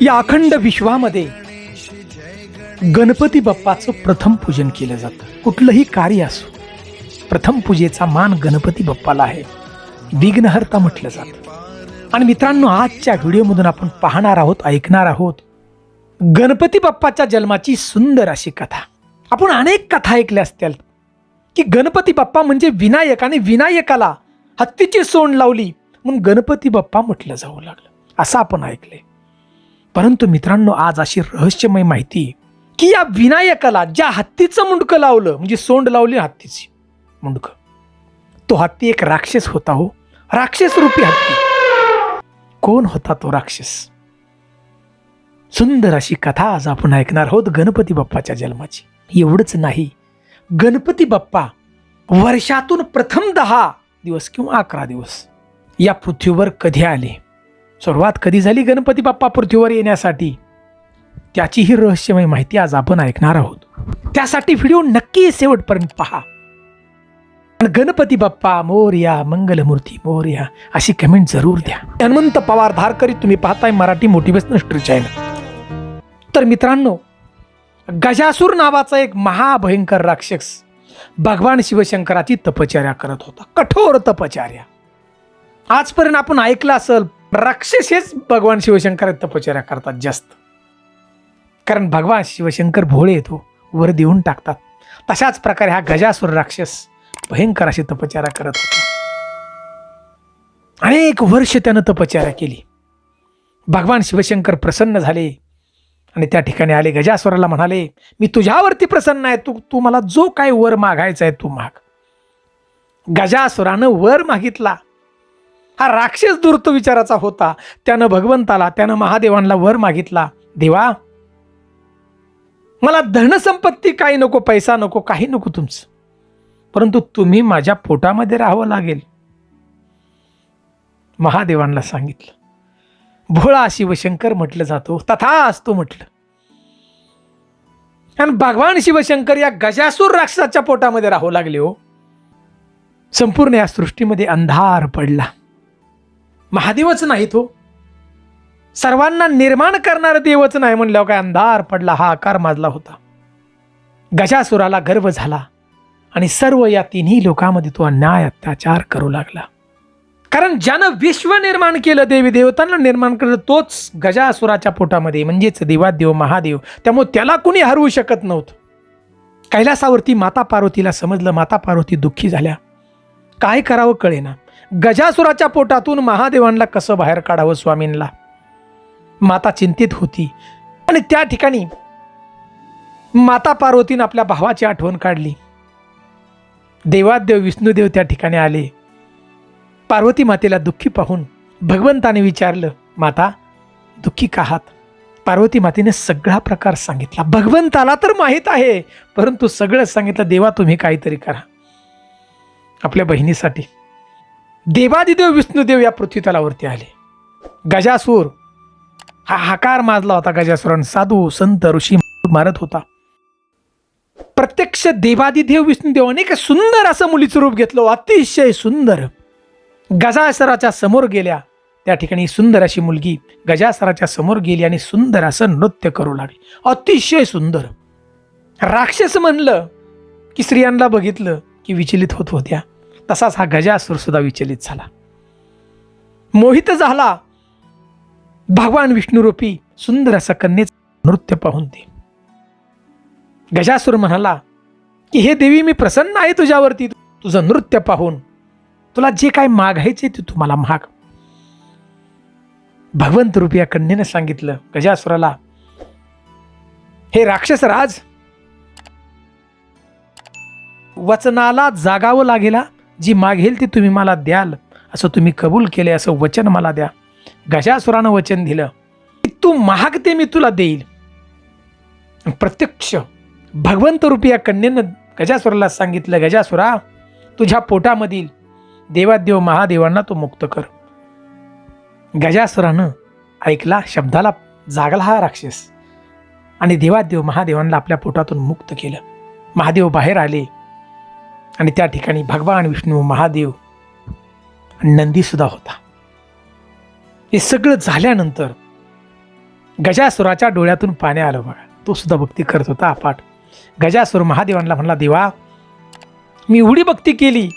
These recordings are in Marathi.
या अखंड विश्वामध्ये गणपती बाप्पाचं प्रथम पूजन केलं जातं. कुठलंही कार्य असो प्रथम पूजेचा मान गणपती बाप्पाला आहे. विघ्नहर्ता म्हटलं जातं. आणि मित्रांनो आजच्या व्हिडिओमधून आपण पाहणार आहोत ऐकणार आहोत गणपती बाप्पाच्या जन्माची सुंदर अशी कथा. आपण अनेक कथा ऐकल्या असतील की गणपती बाप्पा म्हणजे विनायक आणि विनायकाला हत्तीची सोंड लावली. म्हणून गणपती बाप्पा म्हटलं जाऊ लागलं. असं आपण ऐकलंय. परंतु मित्रांनो आज अशी रहस्यमय माहिती की या विनायकाला ज्या हत्तीचं मुंडकं लावलं म्हणजे सोंड लावली हत्तीची मुंडकं तो हत्ती एक राक्षस होता हो. राक्षस रूपी हत्ती. कोण होता तो राक्षस? सुंदर अशी कथा आज आपण ऐकणार आहोत गणपती बाप्पाच्या जन्माची. एवढंच नाही गणपती बाप्पा वर्षातून प्रथम दहा दिवस किंवा अकरा दिवस या पृथ्वीवर कधी आले? सुरुवात कधी झाली गणपती बाप्पा पृथ्वीवर येण्यासाठी? त्याची ही रहस्यमय माहिती आज आपण ऐकणार आहोत. त्यासाठी व्हिडिओ नक्की शेवटपर्यंत पहा. गणपती बाप्पा मोर्या मंगलमूर्ती मोर्या अशी कमेंट जरूर द्या. हनुमंत पवार धारकरी तुम्ही पाहताय मराठी मोटिवेशनल स्ट्री चॅनल तर मित्रांनो गजासूर नावाचा एक महाभयंकर राक्षस भगवान शिवशंकराची तपचर्या करत होता. कठोर तपचर्या आजपर्यंत आपण ऐकलं असेल राक्षस हेच भगवान शिवशंकर तपचर्या करतात जास्त. कारण भगवान शिवशंकर भोळे येतो हो, वर देऊन टाकतात. तशाच प्रकारे हा गजासूर राक्षस भयंकर अशी तपचारा करत होता. अनेक वर्ष त्यानं तपचारा केली. भगवान शिवशंकर प्रसन्न झाले आणि त्या ठिकाणी आले. गजासुराला म्हणाले मी तुझ्यावरती प्रसन्न आहे. तू तू मला जो काय वर मागायचा आहे तू माग. गजासुरानं वर मागितला. हा राक्षस दुर्त विचाराचा होता. त्यानं भगवंताला त्यानं महादेवांना वर मागितला. देवा मला धनसंपत्ती काही नको पैसा नको काही नको तुमचं. परंतु तुम्ही माझ्या पोटामध्ये राहावं लागेल. महादेवांना सांगितलं. भोळा शिवशंकर म्हटलं जातो. तथा असतो म्हटलं. आणि भगवान शिवशंकर या गजासूर राक्षसाच्या पोटामध्ये राहू लागले हो. संपूर्ण या सृष्टीमध्ये अंधार पडला. महादेवच नाही तो हो. सर्वांना निर्माण करणारं देवच नाही म्हणल्यावर काय अंधार पडला हा आकार माजला होता. गजासुराला गर्व झाला आणि सर्व या तिन्ही लोकांमध्ये तो अन्याय अत्याचार करू लागला. कारण ज्यानं विश्व निर्माण केलं देवी देवतांना निर्माण केलं तोच गजासुराच्या पोटामध्ये म्हणजेच देवादेव महादेव त्यामुळे त्याला कुणी हरवू शकत नव्हतं. कैलासावरती माता पार्वतीला समजलं माता पार्वती दुःखी झाल्या. काय करावं कळेना. गजासुराच्या पोटातून महादेवांना कसं बाहेर काढावं स्वामींना माता चिंतित होती. आणि त्या ठिकाणी माता पार्वतीनं आपल्या भावाची आठवण काढली. देवादेव विष्णुदेव त्या ठिकाणी आले. पार्वती मातेला दुःखी पाहून भगवंताने विचारलं माता दुःखी का आहात? पार्वती मातेने सगळा प्रकार सांगितला. भगवंताला तर माहीत आहे परंतु सगळं सांगितलं देवा तुम्ही काहीतरी करा. आपल्या बहिणीसाठी देवादिदेव विष्णुदेव या पृथ्वी तलावरती आले. गजासूर हा हाकार माजला होता गजासुरान साधू संत ऋषी मारत होता. प्रत्यक्ष देवादिदेव विष्णुदेव अनेक सुंदर असं मुलीचं रूप घेतलं. अतिशय सुंदर. गजासराच्या समोर गेल्या. त्या ठिकाणी सुंदर अशी मुलगी गजासराच्या समोर गेली आणि सुंदर असं नृत्य करू लागली. अतिशय सुंदर. राक्षस म्हणलं की स्त्रियांना बघितलं की विचलित होत होत्या. तसाच हा गजासूर सुद्धा विचलित झाला. मोहित झाला. भगवान विष्णुरूपी सुंदर असं कन्येच नृत्य पाहून ते गजासूर म्हणाला की हे देवी मी प्रसन्न आहे तुझ्यावरती. तुझं नृत्य पाहून. तुला जे काय मागायचे ते तुम्हाला माग. भगवंत रूपी या कन्येनं सांगितलं गजासुराला हे राक्षस राज वचनाला जागावं लागेला. जी मागेल ती तुम्ही मला द्याल असं तुम्ही कबूल केले असं वचन मला द्या. गजासुरानं वचन दिलं. की तू मागते मी तुला देईल. प्रत्यक्ष भगवंत रूपी या कन्येनं गजासुराला सांगितलं गजासुरा तुझ्या पोटामधील देवादेव महादेवांना तू मुक्त कर. गजासुरानं ऐकला शब्दाला जागला हा राक्षस. आणि देवादेव महादेवांना आपल्या पोटातून मुक्त केलं. महादेव बाहेर आले. आणि त्या ठिकाणी भगवान विष्णू महादेव नंदीसुद्धा होता. हे सगळं झाल्यानंतर गजासुराच्या डोळ्यातून पाणी आलं बघा. तो सुद्धा भक्ती करत होता अपाट. गजासुर महादेवांना म्हणला देवा मी एवढी भक्ती केली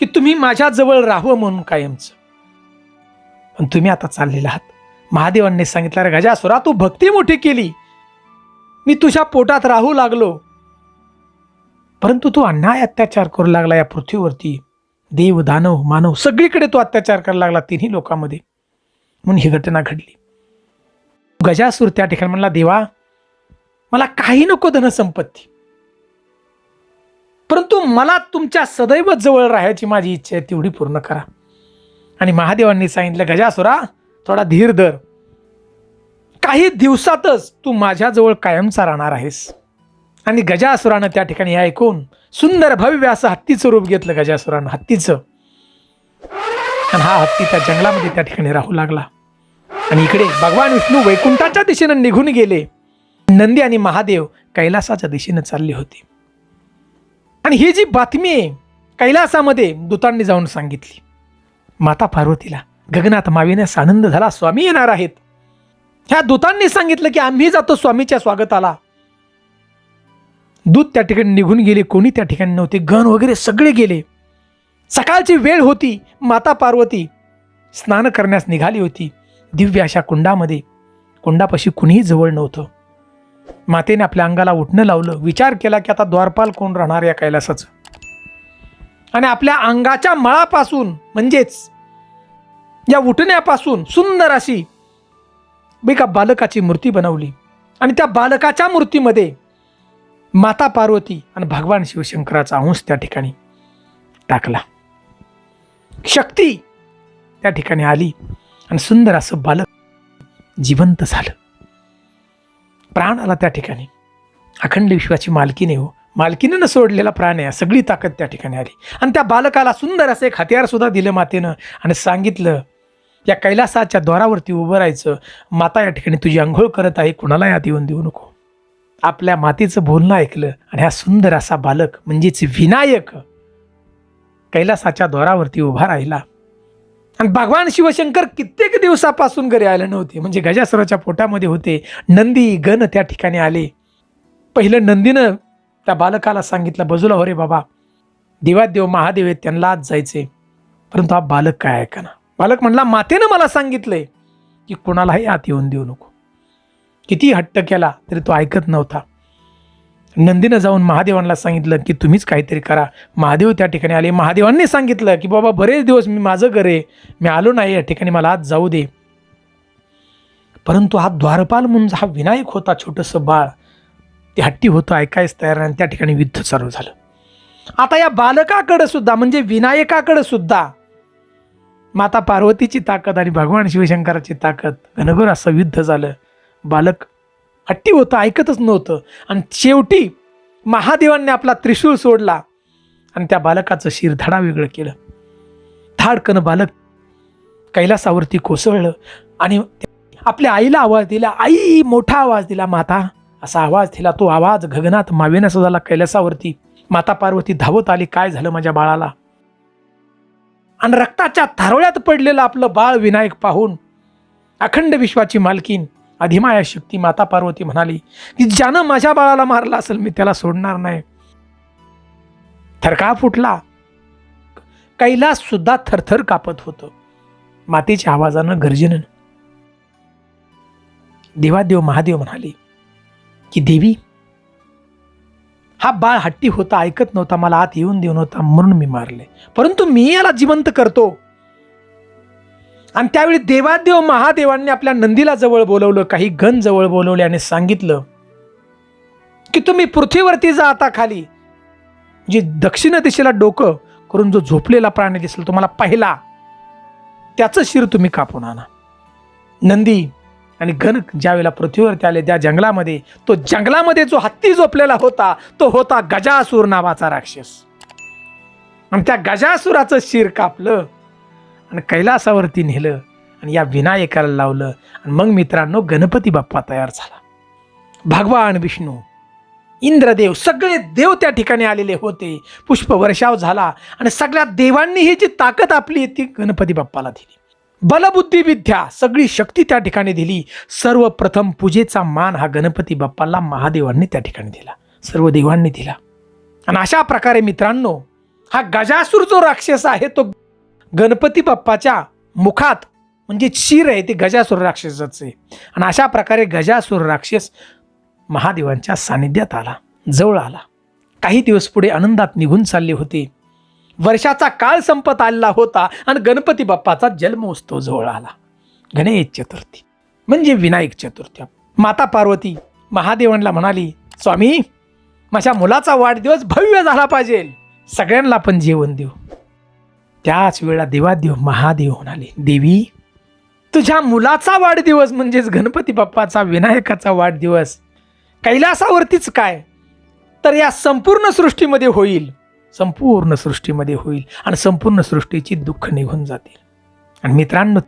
की तुम्ही माझ्याजवळ राहावं म्हणून कायमचं. पण तुम्ही आता चाललेला आहात. महादेवांनी सांगितलं रे गजासुरा तू भक्ती मोठी केली. मी तुझ्या पोटात राहू लागलो. परंतु तो अन्याय अत्याचार करू लागला या पृथ्वीवरती. देव दानव मानव सगळीकडे तो अत्याचार करायला लागला तिन्ही लोकांमध्ये. म्हणून ही घटना घडली. गजासूर त्या ठिकाणी म्हणला देवा मला काही नको धनसंपत्ती. परंतु मला तुमच्या सदैव जवळ राहायची माझी इच्छा आहे तेवढी पूर्ण करा. आणि महादेवांनी सांगितलं गजासुरा थोडा धीर धर. काही दिवसातच तू माझ्याजवळ कायमचा राहणार आहेस. आणि गजासुरानं त्या ठिकाणी हे ऐकून सुंदर भव्य असं हत्तीचं रूप घेतलं गजासुरानं हत्तीचं. आणि हा हत्ती त्या जंगलामध्ये त्या ठिकाणी राहू लागला. आणि इकडे भगवान विष्णू वैकुंठाच्या दिशेनं निघून गेले. नंदी आणि महादेव कैलासाच्या दिशेनं चालले होते. आणि ही जी बातमी आहे कैलासामध्ये दूतांनी जाऊन सांगितली. माता पार्वतीला गगनात माविण्यास आनंद झाला स्वामी येणार आहेत. ह्या दूतांनी सांगितलं की आम्ही जातो स्वामीच्या स्वागताला. दूध त्या ठिकाणी निघून गेले कोणी त्या ठिकाणी नव्हते गण वगैरे सगळे गेले. सकाळची वेळ होती माता पार्वती स्नान करण्यास निघाली होती दिव्य अशा कुंडामध्ये. कुंडापाशी कुणीही जवळ नव्हतं. मातेने आपल्या अंगाला उठणं लावलं विचार केला की आता द्वारपाल कोण राहणार या कैलासाचं? आणि आपल्या अंगाच्या मळापासून म्हणजेच या उठण्यापासून सुंदर अशी एका बालकाची मूर्ती बनवली. आणि त्या बालकाच्या मूर्तीमध्ये माता पार्वती आणि भगवान शिवशंकराचा अंश त्या ठिकाणी टाकला. शक्ती त्या ठिकाणी आली आणि सुंदर असं बालक जिवंत झालं. प्राण आला त्या ठिकाणी अखंड विश्वाची मालकीने हो मालकीनं सोडलेला प्राण आहे सगळी ताकद त्या ठिकाणी आली. आणि त्या बालकाला सुंदर असं एक हत्यार सुद्धा दिलं मातेनं आणि सांगितलं या कैलासाच्या द्वारावरती उभं राहायचं माता या ठिकाणी तुझी आंघोळ करत आहे कुणाला यात येऊन देऊ नको. आपल्या मातेचं बोलणं ऐकलं आणि हा सुंदर असा बालक म्हणजेच विनायक कैलासाच्या द्वारावरती उभा राहिला. आणि भगवान शिवशंकर कित्येक दिवसापासून घरी आले नव्हते. म्हणजे गजासुराच्या पोटामध्ये होते. नंदी गण त्या ठिकाणी आले. पहिलं नंदीनं त्या बालकाला सांगितलं बजूला हो रे बाबा देवादेव महादेव आहेत त्यांना आज जायचे परंतु हा बालक काय ऐका ना बालक म्हणला मातेनं मला सांगितलंय की कोणालाही आत येऊन देऊ नको. किती हट्ट केला तरी तो ऐकत नव्हता. नंदीनं जाऊन महादेवांना सांगितलं की तुम्हीच काहीतरी करा. महादेव त्या ठिकाणी आले. महादेवांनी सांगितलं की बाबा बरेच दिवस मी माझं घर आहे. मी आलो नाही. या ठिकाणी मला आज जाऊ दे. परंतु हा द्वारपाल म्हणून हा विनायक होता छोटंसं बाळ. ते हट्टी होतं ऐकायच तयार नाही. आणि त्या ठिकाणी युद्ध चालू झालं. आता या बालकाकडं सुद्धा म्हणजे विनायकाकडं सुद्धा माता पार्वतीची ताकद आणि भगवान शिवशंकराची ताकद घनघोर असं युद्ध झालं. बालक हट्टी होतं ऐकतच नव्हतं. आणि शेवटी महादेवांनी आपला त्रिशूळ सोडला आणि त्या बालकाचं शिर धडा वेगळं केलं. धाडकन बालक कैलासावरती कोसळलं आणि आपल्या आईला आवाज दिला आई मोठा आवाज दिला माता. असा आवाज दिला तो आवाज गगनात मावेनासा झाला कैलासावरती. माता पार्वती धावत आली काय झालं माझ्या बाळाला? आणि रक्ताच्या थारोळ्यात पडलेलं आपलं बाळ विनायक पाहून अखंड विश्वाची मालकीन अधिमाया शक्ती माता पार्वती म्हणाली की ज्यानं माझ्या बाळाला मारला असेल मी त्याला सोडणार नाही. थरका फुटला. कैलास सुद्धा थरथर कापत होतं. मातेच्या आवाजानं गर्जनं. देवादेव महादेव म्हणाले की देवी हा बाळ हट्टी होता ऐकत नव्हता मला आत येऊन देऊ नव्हता म्हणून मी मारले. परंतु मी याला जिवंत करतो. आणि त्यावेळी देवादेव महादेवांनी आपल्या नंदीला जवळ बोलवलं काही गण जवळ बोलवले आणि सांगितलं की तुम्ही पृथ्वीवरती जा आता खाली. जी दक्षिण दिशेला डोकं करून जो झोपलेला प्राणी दिसला तुम्हाला पाहिला. त्याचं शिर तुम्ही कापून आणा. नंदी आणि गण ज्यावेळेला पृथ्वीवरती आले त्या जंगलामध्ये तो जंगलामध्ये जो हत्ती झोपलेला होता तो होता गजासूर नावाचा राक्षस. आणि त्या गजासुराचं शिर कापलं. आणि कैलासावरती नेलं आणि या विनायकाला लावलं. आणि मग मित्रांनो गणपती बाप्पा तयार झाला. भगवान विष्णू इंद्रदेव सगळे देव त्या ठिकाणी आलेले होते. पुष्पवर्षाव झाला आणि सगळ्या देवांनी ही जी ताकद आपली ती गणपती बाप्पाला दिली. बलबुद्धी विद्या सगळी शक्ती त्या ठिकाणी दिली. सर्वप्रथम पूजेचा मान हा गणपती बाप्पाला महादेवांनी त्या ठिकाणी दिला. सर्व देवांनी दिला. आणि अशा प्रकारे मित्रांनो हा गजासूर जो राक्षस आहे तो गणपती बाप्पाच्या मुखात म्हणजे शिर आहे ते गजासूर राक्षसाचे आणि अशा प्रकारे गजासूर राक्षस महादेवांच्या सानिध्यात आला जवळ आला. काही दिवस पुढे आनंदात निघून चालले होते. वर्षाचा काळ संपत आलेला होता आणि गणपती बाप्पाचा जन्मोत्सव जवळ आला. गणेश चतुर्थी म्हणजे विनायक चतुर्थी. माता पार्वती महादेवांना म्हणाली स्वामी माझ्या मुलाचा वाढदिवस भव्य झाला पाहिजे. सगळ्यांना आपण जेवण देऊ. त्याच वेळा देवादेव महादेव म्हणाले देवी तुझ्या मुलाचा वाढदिवस म्हणजेच गणपती बाप्पाचा विनायकाचा वाढदिवस कैलासावरतीच काय? तर या संपूर्ण सृष्टीमध्ये होईल संपूर्ण सृष्टीमध्ये होईल आणि संपूर्ण सृष्टीची दुःख निघून जातील. आणि मित्रांनो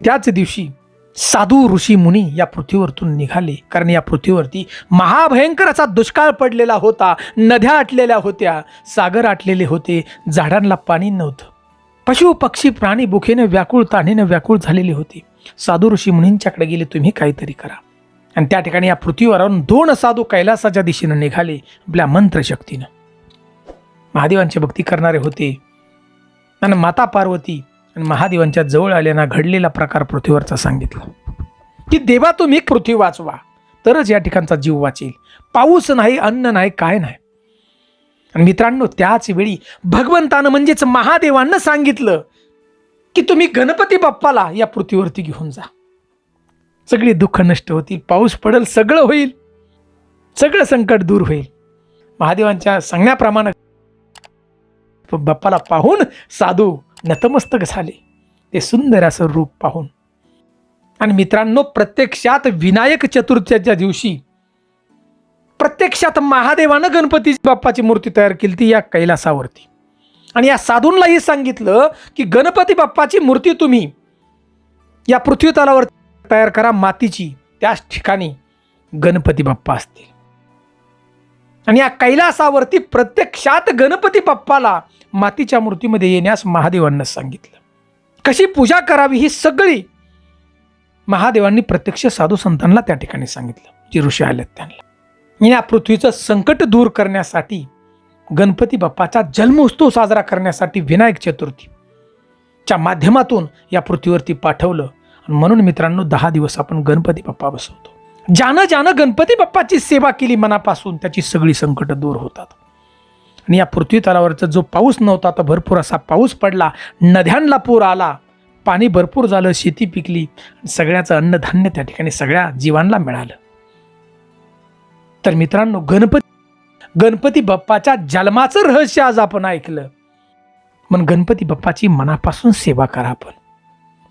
त्याच दिवशी साधू ऋषी मुनी या पृथ्वीवरतून निघाले कारण या पृथ्वीवरती महाभयंकर असा दुष्काळ पडलेला होता नद्या आटलेल्या होत्या सागर आटलेले होते झाडांना पाणी नव्हतं. पशु पक्षी प्राणी भुखेने व्याकुळ ताणीने व्याकुळ झालेली होती. साधू ऋषी मुनींच्याकडे गेले तुम्ही काहीतरी करा. आणि त्या ठिकाणी या पृथ्वीवरून दोन साधू कैलासाच्या दिशेनं निघाले आपल्या मंत्रशक्तीनं. महादेवांची भक्ती करणारे होते. आणि माता पार्वती आणि महादेवांच्या जवळ आल्यानं घडलेला प्रकार पृथ्वीवरचा सांगितला. की देवा तुम्ही पृथ्वी वाचवा तरच या ठिकाणचा जीव वाचेल. पाऊस नाही अन्न नाही काय नाही. आणि मित्रांनो त्याच वेळी भगवंतानं म्हणजेच महादेवांना सांगितलं की तुम्ही गणपती बाप्पाला या पृथ्वीवरती घेऊन जा. सगळी दुःख नष्ट होतील पाऊस पडेल सगळं होईल सगळं संकट दूर होईल. महादेवांच्या सांगण्याप्रमाणे बाप्पाला पाहून साधू नतमस्तक झाले. ते सुंदर असं रूप पाहून. आणि मित्रांनो प्रत्यक्षात विनायक चतुर्थीच्या दिवशी प्रत्यक्षात महादेवानं गणपती बाप्पाची मूर्ती तयार केली ती या कैलासावरती. आणि या साधूंनाही सांगितलं की गणपती बाप्पाची मूर्ती तुम्ही या पृथ्वी तलावर तयार करा मातीची. त्याच ठिकाणी गणपती बाप्पा असतील. आणि या कैलासावरती प्रत्यक्षात गणपती बाप्पाला मातीच्या मूर्तीमध्ये येण्यास महादेवांना सांगितलं. कशी पूजा करावी ही सगळी महादेवांनी प्रत्यक्ष साधू संतांना त्या ठिकाणी सांगितलं. जी ऋषी आल्यात त्यांना. या पृथ्वीचं संकट दूर करण्यासाठी गणपती बाप्पाचा जन्मोत्सव साजरा करण्यासाठी विनायक चतुर्थीच्या माध्यमातून या पृथ्वीवरती पाठवलं. म्हणून मित्रांनो दहा दिवस आपण गणपती बाप्पा बसवतो. ज्यानं ज्यानं गणपती बाप्पाची सेवा केली मनापासून त्याची सगळी संकट दूर होतात. आणि या पृथ्वी तलावरचा जो पाऊस नव्हता तर भरपूर असा पाऊस पडला नद्यांना पूर आला पाणी भरपूर झालं शेती पिकली सगळ्याचं अन्नधान्य त्या ठिकाणी सगळ्या जीवांना मिळालं. तर मित्रांनो गणपती गणपती बाप्पाच्या जन्माचं रहस्य आज आपण ऐकलं. मग गणपती बाप्पाची मनापासून सेवा करा आपण.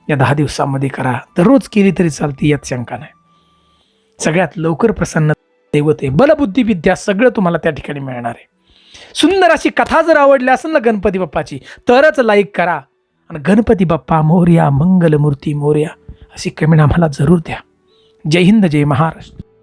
या दहा दिवसामध्ये करा. दररोज केली तरी चालते यात शंका नाही. सगळ्यात लवकर प्रसन्न देवते बलबुद्धी विद्या सगळं तुम्हाला त्या ठिकाणी मिळणार आहे. सुंदर अशी कथा जर आवडली असेल ना गणपती बाप्पाची तरच लाईक करा. आणि गणपती बाप्पा मोर्या मंगलमूर्ती मोर्या अशी कमेंट आम्हाला जरूर द्या. जय हिंद जय महाराष्ट्र.